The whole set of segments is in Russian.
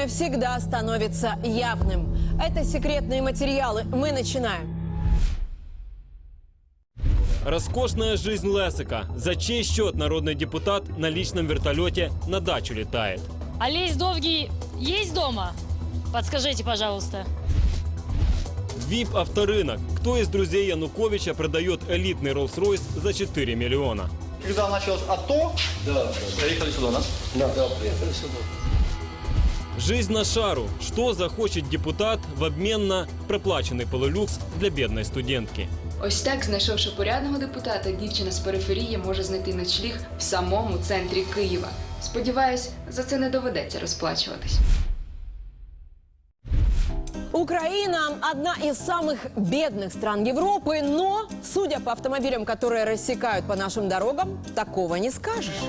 Скрытное всегда становится явным. Это секретные материалы. Мы начинаем. Роскошная жизнь Лесика. За чей счет народный депутат на личном вертолете на дачу летает? Олесь Довгий есть дома? Подскажите, пожалуйста. ВИП авторынок. Кто из друзей Януковича продает элитный Rolls-Royce за 4 миллиона? Когда началось АТО, да, приехали сюда, да? Да, да, приехали сюда. Жизнь на шару. Что захочет депутат в обмен на проплачений полулюкс для бідної студентки? Ось так, знайшовши порядного депутата, дівчина з периферії може знайти ночліг в самому центрі Києва. Сподіваюсь, за це не доведеться розплачуватись. Украина – одна из самых бедных стран Европы, но, судя по автомобилям, которые рассекают по нашим дорогам, такого не скажешь.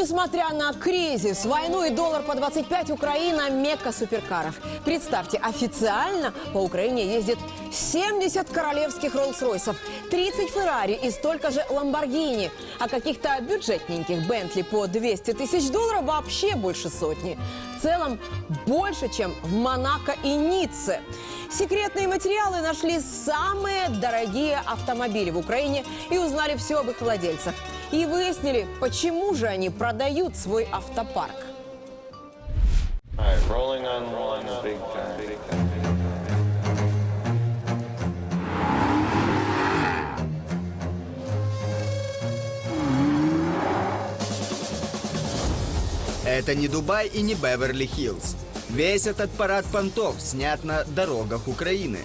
Несмотря на кризис, войну и доллар по 25, Украина – мекка суперкаров. Представьте, официально по Украине ездит 70 королевских Роллс-Ройсов, 30 Феррари и столько же Ламборгини. А каких-то бюджетненьких Бентли по 200 тысяч долларов вообще больше сотни. В целом больше, чем в Монако и Ницце. Секретные материалы нашли самые дорогие автомобили в Украине и узнали все об их владельцах. И выяснили, почему же они продают свой автопарк. All right, rolling on one, big time. Это не Дубай и не Беверли-Хиллз. Весь этот парад понтов снят на дорогах Украины.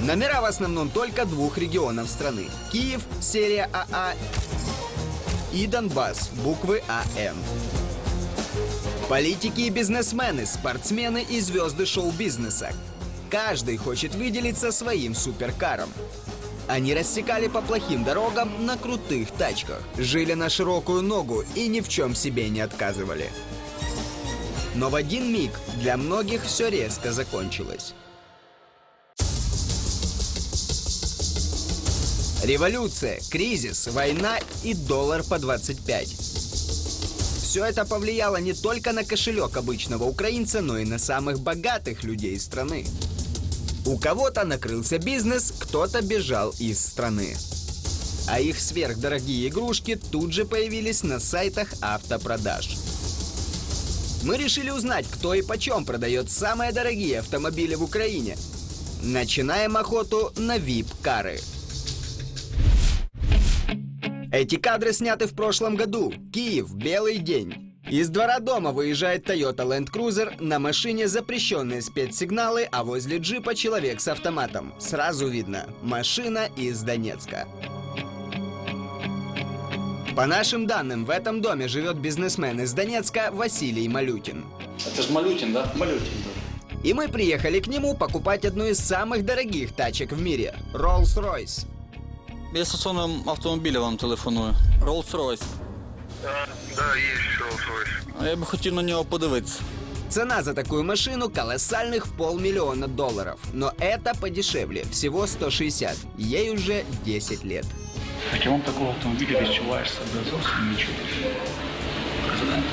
Номера в основном только двух регионов страны. Киев, серия АА и Донбасс, буквы АМ. Политики и бизнесмены, спортсмены и звезды шоу-бизнеса. Каждый хочет выделиться своим суперкаром. Они рассекали по плохим дорогам на крутых тачках, жили на широкую ногу и ни в чем себе не отказывали. Но в один миг для многих все резко закончилось. Революция, кризис, война и доллар по 25. Все это повлияло не только на кошелек обычного украинца, но и на самых богатых людей страны. У кого-то накрылся бизнес, кто-то бежал из страны. А их сверхдорогие игрушки тут же появились на сайтах автопродаж. Мы решили узнать, кто и почем продает самые дорогие автомобили в Украине. Начинаем охоту на VIP-кары. Эти кадры сняты в прошлом году. Киев, белый день. Из двора дома выезжает Toyota Land Cruiser на машине запрещенные спецсигналы, а возле джипа человек с автоматом. Сразу видно – машина из Донецка. По нашим данным, в этом доме живет бизнесмен из Донецка Василий Малютин. Это же Малютин, да? Малютин, да. И мы приехали к нему покупать одну из самых дорогих тачек в мире – Rolls-Royce. Я стосовно автомобіля вам телефоную. Rolls-Royce. Да, да, есть Rolls-Royce. А я би хотів на нього подивитися. Цена за такую машину колоссальных в полмиллиона долларов. Но это подешевле, всего 160. Ей уже 10 лет. Таким такого автомобиля відчуваєш себе зовсім нічого. Президент.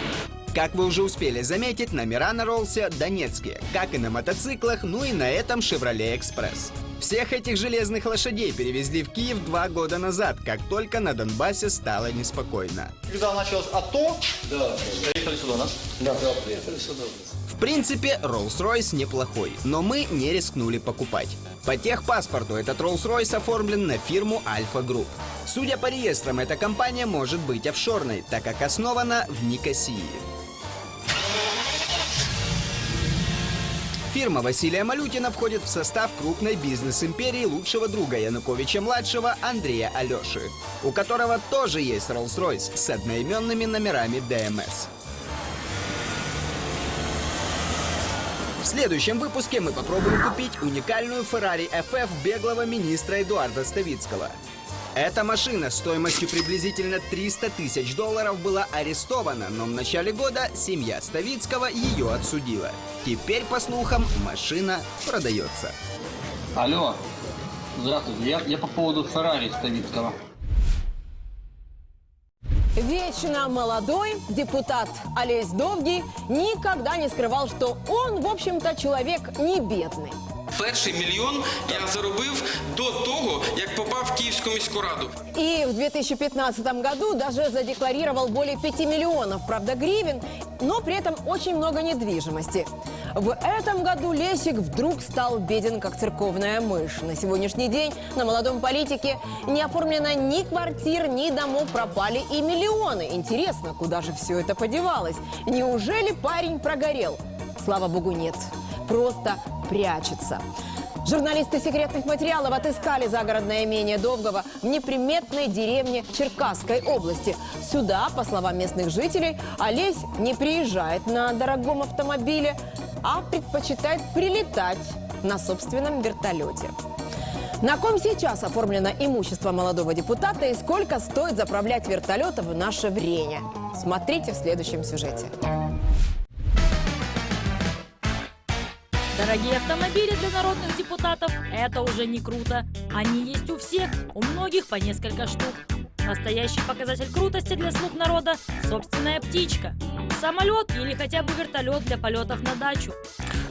Как вы уже успели заметить, номера на Роллсе донецкие, как и на мотоциклах, ну и на этом Chevrolet Express. Всех этих железных лошадей перевезли в Киев два года назад, как только на Донбассе стало неспокойно. Когда началось АТО, да, приехали сюда, да? Да, да, приехали сюда. В принципе, Rolls-Royce неплохой, но мы не рискнули покупать. По техпаспорту этот Rolls-Royce оформлен на фирму Alpha Group. Судя по реестрам, эта компания может быть офшорной, так как основана в Никосии. Фирма Василия Малютина входит в состав крупной бизнес-империи лучшего друга Януковича-младшего Андрея Алеши, у которого тоже есть Rolls-Royce с одноименными номерами ДМС. В следующем выпуске мы попробуем купить уникальную Ferrari FF беглого министра Эдуарда Ставицкого. Эта машина стоимостью приблизительно 300 тысяч долларов была арестована, но в начале года семья Ставицкого ее отсудила. Теперь, по слухам, машина продается. Алло, Здравствуйте. Я, я по поводу Феррари Ставицкого. Вечно молодой депутат Олесь Довгий никогда не скрывал, что он, в общем-то, человек не бедный. Перший мільйон я заробив до того, як попав в Київську міську раду. И в 2015 году даже задекларировал более 5 миллионов, правда, гривен, но при этом очень много недвижимости. В этом году Лесик вдруг стал беден, как церковная мышь. На сегодняшний день на молодом политике не оформлено ни квартир, ни домов, пропали и миллионы. Интересно, куда же все это подевалось? Неужели парень прогорел? Слава богу, нет. Просто прячется. Журналисты секретных материалов отыскали загородное имение Довгого в неприметной деревне Черкасской области. Сюда, по словам местных жителей, Олесь не приезжает на дорогом автомобиле, а предпочитает прилетать на собственном вертолете. На ком сейчас оформлено имущество молодого депутата и сколько стоит заправлять вертолетом в наше время? Смотрите в следующем сюжете. Дорогие автомобили для народных депутатов – это уже не круто. Они есть у всех, у многих по несколько штук. Настоящий показатель крутости для слуг народа – собственная птичка. Самолет или хотя бы вертолет для полетов на дачу.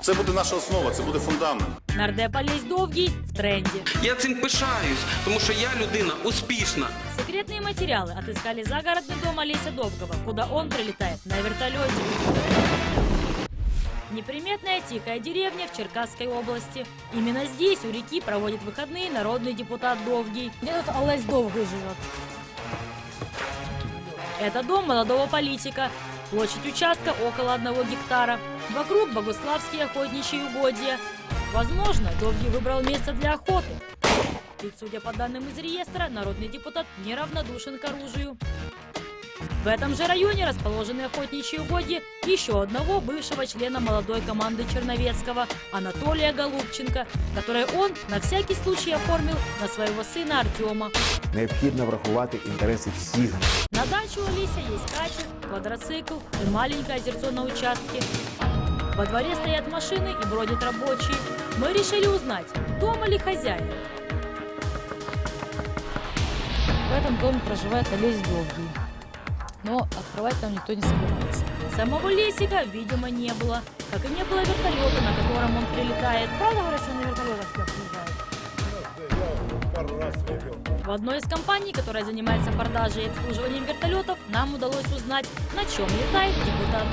Це буде наша основа, це буде фундамент. Нардеп Олесь Довгий в тренде. Я цим пишаюсь, тому що я людина успішна. Секретные материалы отыскали загородный дом Олеся Довгого, куда он прилетает на вертолете. Неприметная тихая деревня в Черкасской области. Именно здесь, у реки, проводит выходные народный депутат Довгий. Где тут Олесь Довгий живет? Это дом молодого политика. Площадь участка около одного гектара. Вокруг богуславские охотничьи угодья. Возможно, Довгий выбрал место для охоты. Ведь, судя по данным из реестра, народный депутат неравнодушен к оружию. В этом же районе расположены охотничьи угодья еще одного бывшего члена молодой команды Черновецкого, Анатолия Голубченко, которое он на всякий случай оформил на своего сына Артема. Необхідно врахувати інтереси всіх На даче у Олеся есть катер, квадроцикл и маленькое озерцо на участке. Во дворе стоят машины и бродят рабочие. Мы решили узнать, дома ли хозяин. В этом доме проживает Олесь Довгий. Но открывать там никто не собирается. Самого Лесика, видимо, не было. Как и не было вертолета, на котором он прилетает. Правда говорят, что на вертолетах всех приезжают? В одной из компаний, которая занимается продажей и обслуживанием вертолетов, нам удалось узнать, на чем летает депутат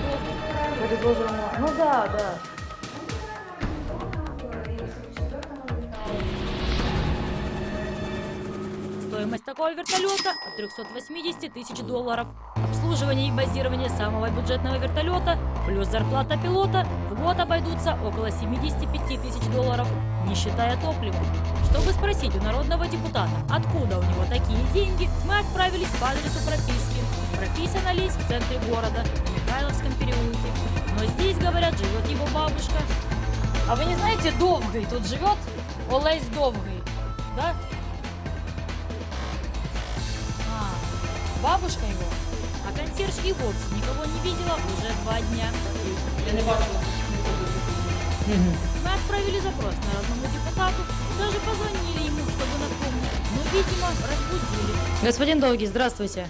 Довгий. Ну да, да. Стоимость такого вертолета от 380 тысяч долларов. Обслуживание и базирование самого бюджетного вертолета плюс зарплата пилота в год обойдутся около 75 тысяч долларов, не считая топлива. Чтобы спросить у народного депутата, откуда у него такие деньги, мы отправились по адресу прописки. Прописан Олесь в центре города, в Михайловском переулке. Но здесь, говорят, живет его бабушка. А вы не знаете, Довгий тут живет? Олесь Довгий, да? Бабушка его? А консьерж и вовсе никого не видела уже два дня. Мы отправили запрос народному депутату, даже позвонили ему, чтобы напомнить, но, видимо, разбудили. Господин Довгий, здравствуйте.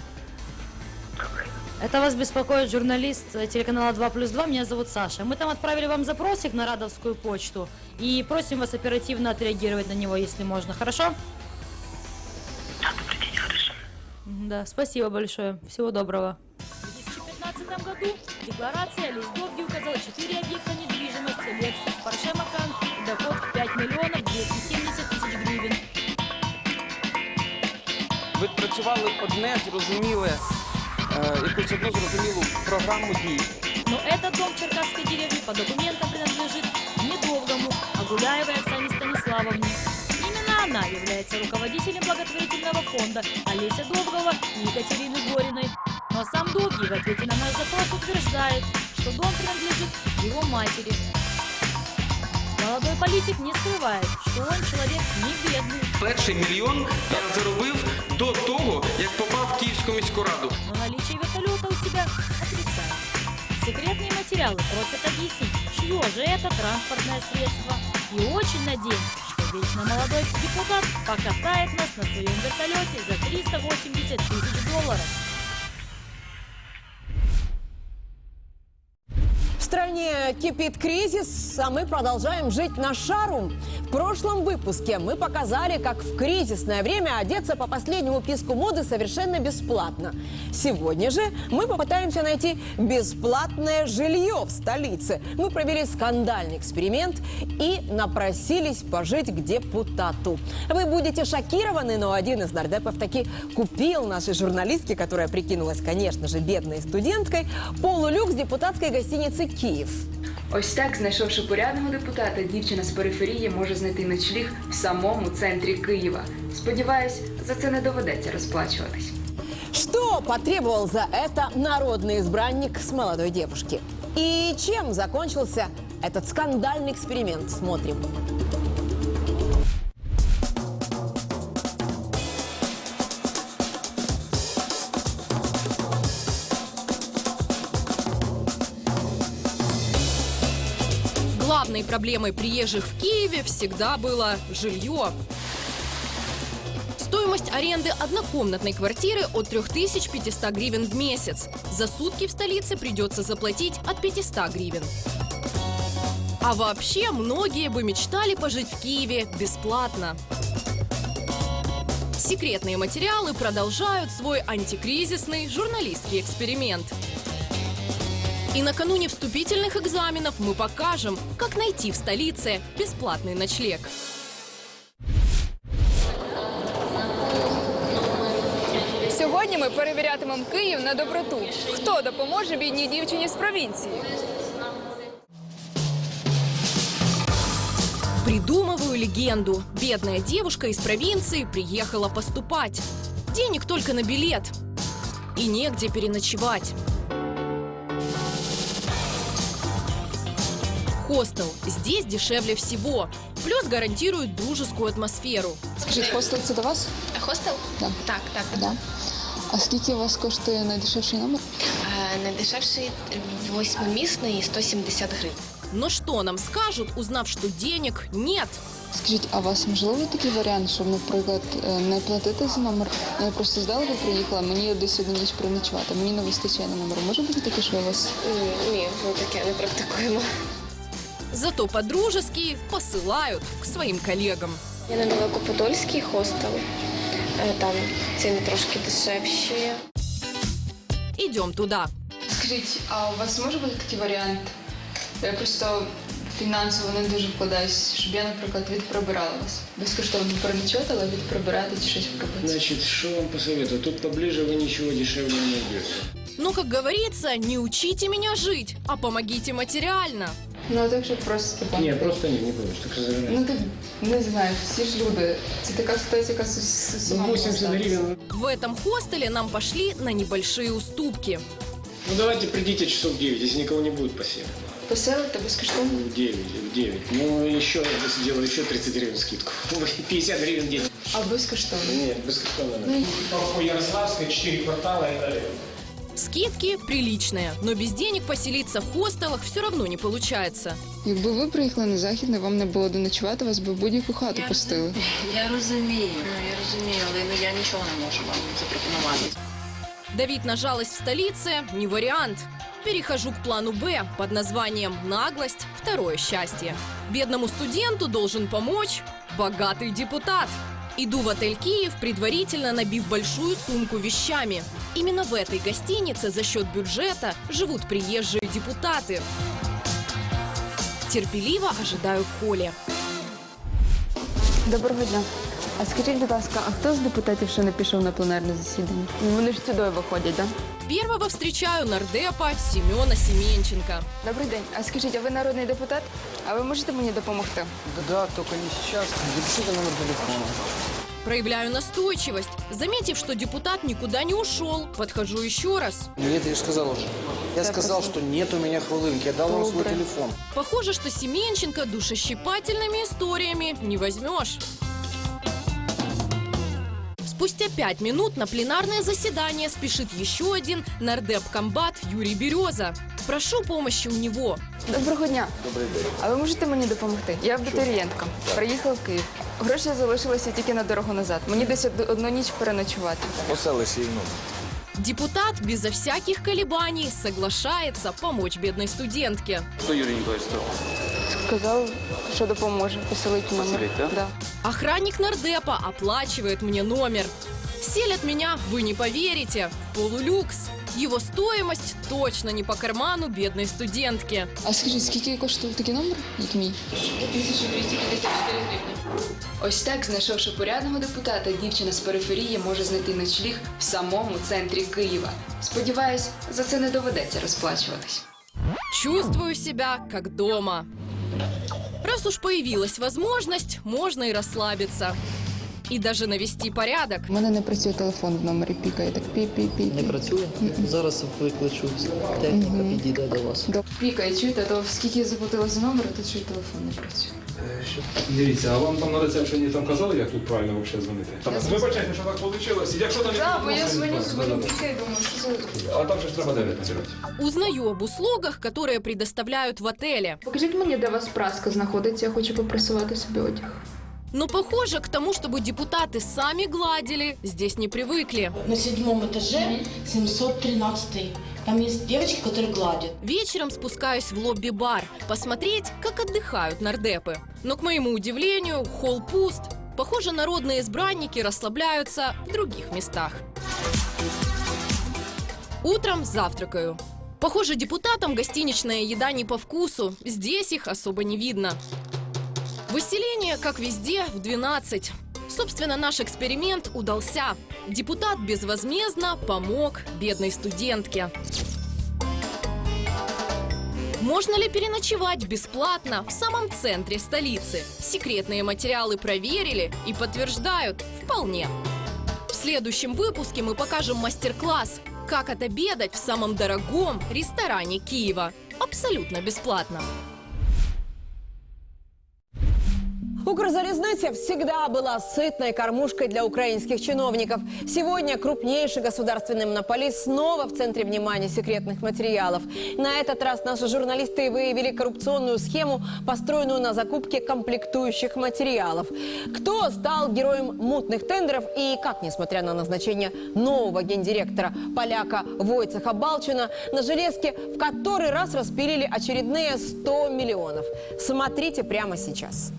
Это вас беспокоит журналист телеканала 2 плюс 2. Меня зовут Саша. Мы там отправили вам запросик на Радовскую почту и просим вас оперативно отреагировать на него, если можно. Хорошо? Да, Да, спасибо большое. Всего доброго. В 2015 году в декларации Олесь Довгий указал 4 объекта недвижимости Lexus, Porsche Macan и доход в 5 миллионов 270 тысяч гривен. Ви працювали одне зрозуміле, е, якусь одну зрозумілу програму дій. Но этот дом в Черкасской деревне по документам принадлежит не Довгому, а Гуляевой Оксане Станиславовне. Именно она является руководителем благотворительного фонда Олеся Довгого и Екатерины Гориной. Но сам Довгий в ответе на наш запрос утверждает, что дом принадлежит его матери. Молодой политик не скрывает, что он человек не бедный, Перший мільйон я заробив до того, як попав в Київську міську раду. но наличие вертолета у себя отрицает. Секретные материалы просят объяснить, чье же это транспортное средство. И очень надеемся, что Вечно молодой депутат покатает нас на своем вертолете за 380 тысяч долларов. Стране кипит кризис, а мы продолжаем жить на шару. В прошлом выпуске мы показали, как в кризисное время одеться по последнему писку моды совершенно бесплатно. Сегодня же мы попытаемся найти бесплатное жилье в столице. Мы провели скандальный эксперимент и напросились пожить к депутату. Вы будете шокированы, но один из нардепов таки купил нашей журналистке, которая прикинулась, конечно же, бедной студенткой, полулюкс депутатской гостиницы «Київ». Ось так, знайшовши порядного депутата, дівчина з периферії може знайти ночліг в самому центрі Києва. Сподіваюсь, за це не доведеться розплачуватись. Что потребовал за это народный избранник с молодой девушки? И чем закончился этот скандальный эксперимент? Смотрим. Проблемой приезжих в Киеве всегда было жилье. Стоимость аренды однокомнатной квартиры от 3500 гривен в месяц. За сутки в столице придется заплатить от 500 гривен. А вообще, многие бы мечтали пожить в Киеве бесплатно. Секретные материалы продолжают свой антикризисный журналистский эксперимент. И накануне вступительных экзаменов мы покажем, как найти в столице бесплатный ночлег. Сьогодні ми перевірятимемо Київ на доброту. Хто допоможе бідній дівчині з провінції? Придумываю легенду. Бедная девушка из провинции приехала поступать. Денег только на билет. И негде переночевать. Хостел. Здесь дешевле всего. Плюс гарантирует дружескую атмосферу. Скажіть, хостел це до вас? Хостел? Так. Так, так. Да. А скільки у вас коштує найдешевший номер? Е, Найдешевший восьмимісний 170 гривень. Но что нам скажут, узнав, что денег нет? Скажіть, а у вас можливо такий варіант, щоб, наприклад, е, не платити за номер? Я просто здалеку приїхала, мені десь одну ніч переночувати, мені не вистачає на номер. Може бути таке, що у вас? Ні, ми таке не практикуємо. Зато по-дружески посылают к своим коллегам. Я на Великоподольський хостел. Е, Там ціни трошки дешевші. Идем туда. Скажіть, а у вас може бути такий варіант? Я просто фінансово не дуже вкладаюсь, щоб я, наприклад, відприбирала вас. Безкоштовно переночувати, але відприбирати чи щось робити. Значит, что вам посоветую? Тут поближе вы ничего дешевле не найдете. Но, как говорится, не учите меня жить, а помогите материально. Ну, так що просто типа. Не, просто не, не будешь, так что Ну ти не знаєш, всі ж люди. Це така ситуація, яка з з усіма Ну, 80 може статися. гривен. В этом хостеле нам пошли на небольшие уступки. Ну, давайте придите часов в 9, если никого не будет посела. Поселити безкоштовно. В 9, в 9. Ну, еще сделаю еще 30 гривен скидку. 50 гривен в день. А безкоштовно. Нет, бескоштовно. Ну, По Ярославской 4 квартала и далее. Скидки приличные, но без денег поселиться в хостелах все равно не получается. Якби ви приїхали на захід, і вам не було де ночувати, вас би в будь-яку хату пустили. Я розумію, ну я розумію, але ну, я нічого не можу вам запропонувати. Давить на жалость в столице – не вариант. Перехожу к плану «Б» под названием «Наглость. Второе счастье». Бедному студенту должен помочь богатый депутат. Иду в отель «Киев», предварительно набив большую сумку вещами. Именно в этой гостинице за счет бюджета живут приезжие депутаты. Терпеливо ожидаю в холле. Доброго дня. А скажіть, будь ласка, а хто з депутатів ще не пішов на пленарне засідання? Ну вони ж сюди виходять, так? Первого встречаю нардепа Семена Семенченко. Добрий день. А скажіть, а ви народний депутат? А ви можете мені допомогти? Да, только не сейчас. Запишите номер телефона. Проявляю настойчивость. Заметив, что депутат никуда не ушел, подхожу еще раз. Нет, я же сказал уже. Я сказал, что нет у меня хвилинки. Я дал вам свой Добре. телефон. Похоже, что Семенченко душещипательными историями не возьмешь. Спустя пять минут на пленарное заседание спешит еще один нардеп-комбат Юрий Береза. Прошу помощи у него. Доброго дня. Добрий день. А ви можете мені допомогти? Я абітурієнтка. Приїхала в Київ. Гроші залишилися тільки на дорогу назад. Мені десь од- одну ніч переночувати. Поселися і ну. Депутат безо всяких колебаний соглашается помочь бедной студентке. Что Юрий Николаевич сказал? Сказав, що допоможе. Поселить мене. Поселить, да? Да. Охранник нардепа оплачивает мне номер. Селят меня, вы не поверите, в полулюкс. Его стоимость точно не по карману бедной студентки. А скажіть, скільки коштує такий номер, як мій? 1254 гривні. Ось так, знайшовши порядного депутата, дівчина з периферії може знайти ночліг в самому центрі Києва. Сподіваюсь, за це не доведеться розплачуватись. Чувствую себя как дома. Раз уж появилась возможность, можно и расслабиться. И даже навести порядок. У мене не працює телефон в номері пікає, так пі-пі-пі. Не працює? Зараз викличу техніка підійде до вас. Пікає, чуєте, то скільки я заплатила за номер, а тут телефон не працює. Дивіться, а вам там на рецепшені там казали, як тут правильно взагалі дзвонити? Вибачайте, що так вийшло. Якщо там Так, бо я дзвоню, то дзвоню, сказали. пікає, думаю, що за... А там же ж треба 9 набирати. Узнаю об услугах, которые предоставляют в отеле. Покажіть мені, де у вас праска знаходиться, я хочу попрасувати собі одяг. Но похоже, к тому, чтобы депутаты сами гладили, здесь не привыкли. На седьмом этаже 713. Там есть девочки, которые гладят. Вечером спускаюсь в лобби-бар, посмотреть, как отдыхают нардепы. Но, к моему удивлению, холл пуст. Похоже, народные избранники расслабляются в других местах. Утром завтракаю. Похоже, депутатам гостиничная еда не по вкусу. Здесь их особо не видно. Выселение, как везде, в 12. Собственно, наш эксперимент удался. Депутат безвозмездно помог бедной студентке. Можно ли переночевать бесплатно в самом центре столицы? Секретные материалы проверили и подтверждают – вполне. В следующем выпуске мы покажем мастер-класс «Как отобедать в самом дорогом ресторане Киева» абсолютно бесплатно. Укрзалезница всегда была сытной кормушкой для украинских чиновников. Сегодня крупнейший государственный монополист снова в центре внимания секретных материалов. На этот раз наши журналисты выявили коррупционную схему, построенную на закупке комплектующих материалов. Кто стал героем мутных тендеров и как, несмотря на назначение нового гендиректора поляка Войцеха Балчина, на железке в который раз распилили очередные 100 миллионов. Смотрите прямо сейчас.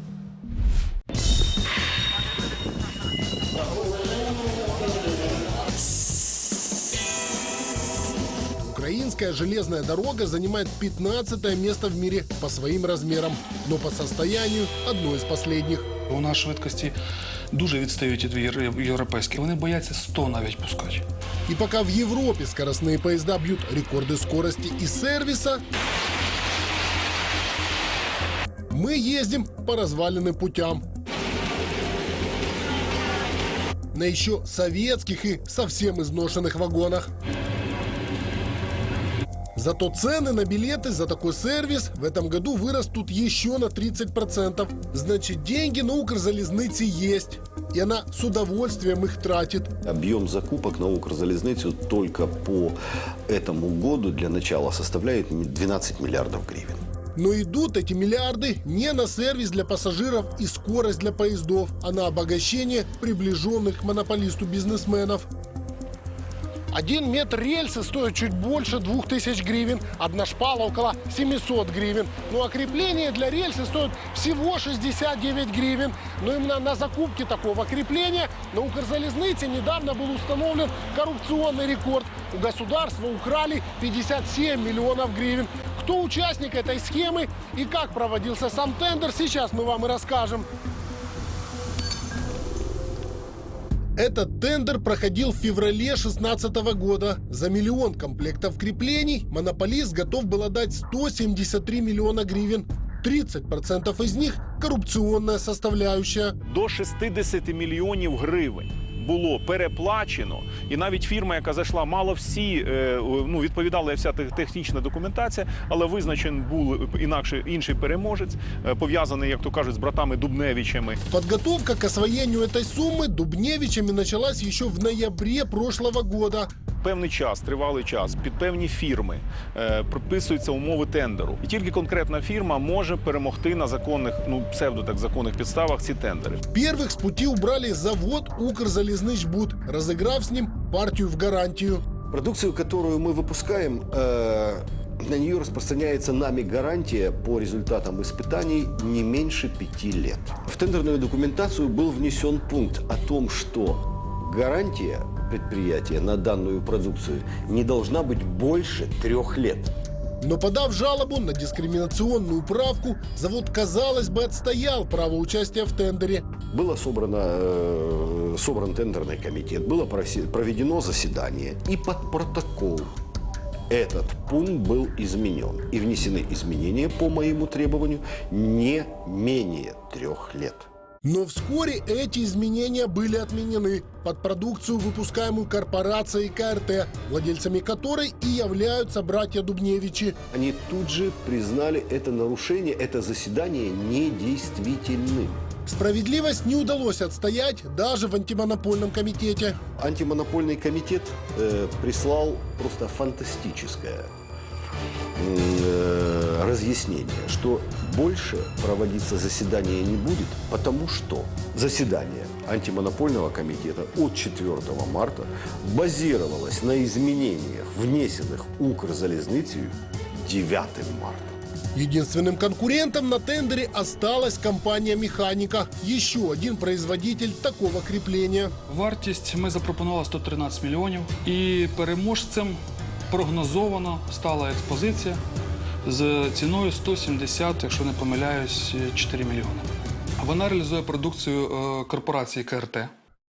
Украинская железная дорога занимает 15 место в мире по своим размерам, но по состоянию одно из последних. У нас швидкості дуже відстають від євро- європейських. Вони бояться 100 навіть пускати. И пока в Европе скоростные поезда бьют рекорды скорости и сервиса, мы ездим по разваленным путям. На еще советских и совсем изношенных вагонах. Зато цены на билеты за такой сервис в этом году вырастут еще на 30%. Значит, деньги на Укрзалезнице есть. И она с удовольствием их тратит. Объем закупок на Укрзалезницу только по этому году для начала составляет 12 миллиардов гривен. Но идут эти миллиарды не на сервис для пассажиров и скорость для поездов, а на обогащение приближенных к монополисту бизнесменов. Один метр рельсы стоит чуть больше 2000 гривен, одна шпала около 700 гривен. Ну а крепление для рельсы стоит всего 69 гривен. Но именно на закупке такого крепления на Укрзалезнице недавно был установлен коррупционный рекорд. У государства украли 57 миллионов гривен. Кто участник этой схемы и как проводился сам тендер, сейчас мы вам и расскажем. Этот тендер проходил в феврале 2016 года. За миллион комплектов креплений монополист готов был отдать 173 миллиона гривен. 30% из них – коррупционная составляющая. до 60 мільйонів гривень. Було переплачено, і навіть фірма, яка зайшла, мало всі е, ну відповідала вся технічна документація, але визначен був інакше інший переможець, е, пов'язаний, як то кажуть, з братами Дубневичами. Подготовка к освоєнню цієї суми Дубневичами почалась ще в ноябрі прошлого года Певний час, тривалий час, під певні фірми е, прописуються умови тендеру, і тільки конкретна фірма може перемогти на законних, ну псевдо так законних підставах ці тендери. Первых с пути убрали завод Укрзалезничбуд, разыграв с ним партию в гарантию. Продукцию, которую мы выпускаем, э, на нее распространяется нами гарантия по результатам испытаний не меньше пяти лет. В тендерную документацию был внесен пункт о том, что гарантия предприятия на данную продукцию не должна быть больше трех лет. Но подав жалобу на дискриминационную правку, завод, казалось бы, отстоял право участия в тендере. Было собрано, э, собран тендерный комитет, было проведено заседание, и под протокол этот пункт был изменен. И внесены изменения по моему требованию не менее трех лет. Но вскоре эти изменения были отменены под продукцию, выпускаемую корпорацией КРТ, владельцами которой и являются братья Дубневичи. Они тут же признали это нарушение, это заседание недействительным. Справедливость не удалось отстоять даже в антимонопольном комитете. Антимонопольный комитет э, прислал просто фантастическое э, разъяснение, что больше проводиться заседание не будет, потому что заседание антимонопольного комитета от 4 марта базировалось на изменениях, внесенных Укрзалезницей 9 марта. Единственным конкурентом на тендере осталась компания «Механика», еще один производитель такого крепления. Вартість ми запропонували 113 мільйонів. І переможцем прогнозовано стала експозиція з ціною 170, якщо не помиляюсь, 4 мільйони. Вона реалізує продукцію е, корпорації КРТ.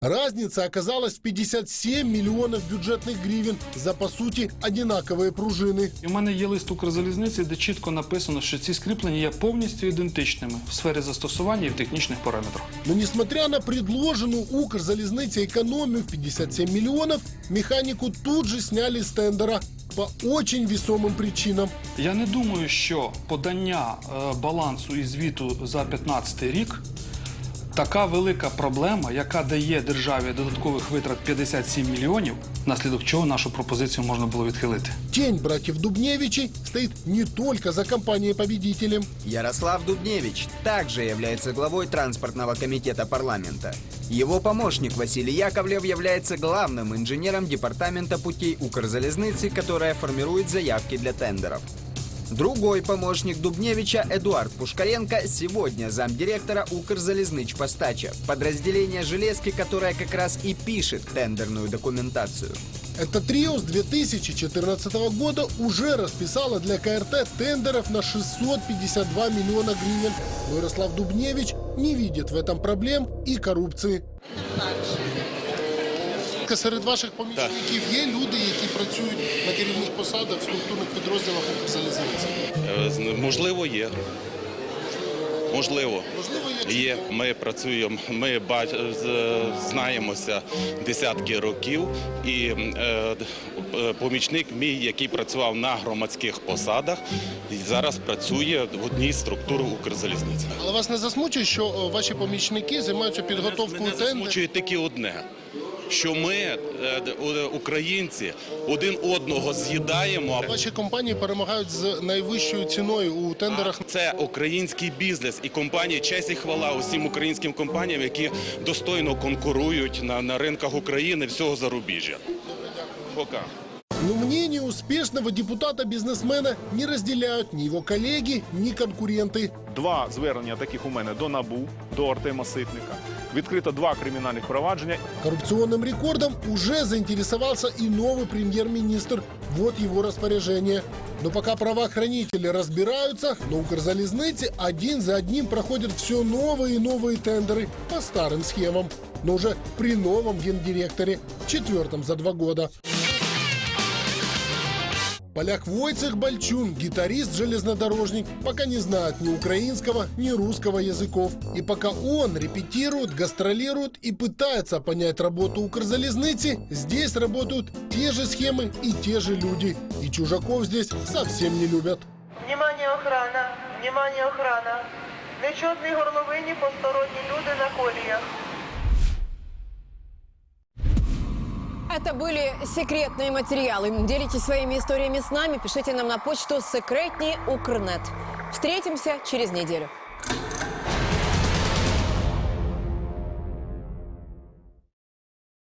Разница оказалась в 57 миллионов бюджетных гривен за, по сути, одинаковые пружины. І в мене є лист Укрзалізниці, де чітко написано, що ці скріплення є повністю ідентичними в сфері застосування і в технічних параметрах. Но несмотря на предложенную Укрзалезнице экономию в 57 миллионов, механику тут же сняли с тендера по очень весомым причинам. Я не думаю, що подання е, балансу і звіту за 2015 рік така велика проблема, яка дає державі додаткових витрат 57 мільйонів, внаслідок чого нашу пропозицію можна було відхилити. Тень братьев Дубневичей стоит не только за компанией-победителем. Ярослав Дубневич также является главой транспортного комитета парламента. Его помощник Василий Яковлев является главным инженером департамента путей Укрзалезницы, которая формирует заявки для тендеров. Другой помощник Дубневича Эдуард Пушкаренко сегодня замдиректора Укрзалезничпостача, подразделение «Железки», которое как раз и пишет тендерную документацию. Это трио с 2014 года уже расписало для КРТ тендеров на 652 миллиона гривен. Но Ярослав Дубневич не видит в этом проблем и коррупции. Серед ваших помічників є люди, які працюють на керівних посадах в структурних підрозділах Укрзалізниці. Е, Можливо, є. Можливо. Є. Ми працюємо, ми бач... знаємося десятки років, і е, е, помічник мій, який працював на громадських посадах, зараз працює в одній з структур Укрзалізниці. Але вас не засмучує, що ваші помічники займаються підготовкою тендерів? Засмучує тільки одне. Що ми, е, українці, один одного з'їдаємо. Ваші компанії перемагають з найвищою ціною у тендерах. Це український бізнес і компанії честь і хвала усім українським компаніям, які достойно конкурують на, на ринках України всього зарубіжжя. Пока. Но мнение успешного депутата-бизнесмена не разделяют ни его коллеги, ни конкуренты. Два звернення таких у мене до НАБУ, до Артема Ситника. Відкрито два кримінальних провадження. Коррупционным рекордом уже заинтересовался и новый премьер-министр. Вот его распоряжение. Но пока правоохранители разбираются, на Укрзалезнице один за одним проходят все новые и новые тендеры по старым схемам. Но уже при новом гендиректоре, четвертом за два года. Поляк Войцех Бальчун, гитарист-железнодорожник, пока не знает ни украинского, ни русского языков. И пока он репетирует, гастролирует и пытается понять работу Укрзалезницы, здесь работают те же схемы и те же люди. И чужаков здесь совсем не любят. Внимание, охрана! Внимание, охрана! Нечутні горловині посторонні люди на коліях. Это были секретные материалы. Делитесь своими историями с нами, пишите нам на почту секретни Укрнет. Встретимся через неделю.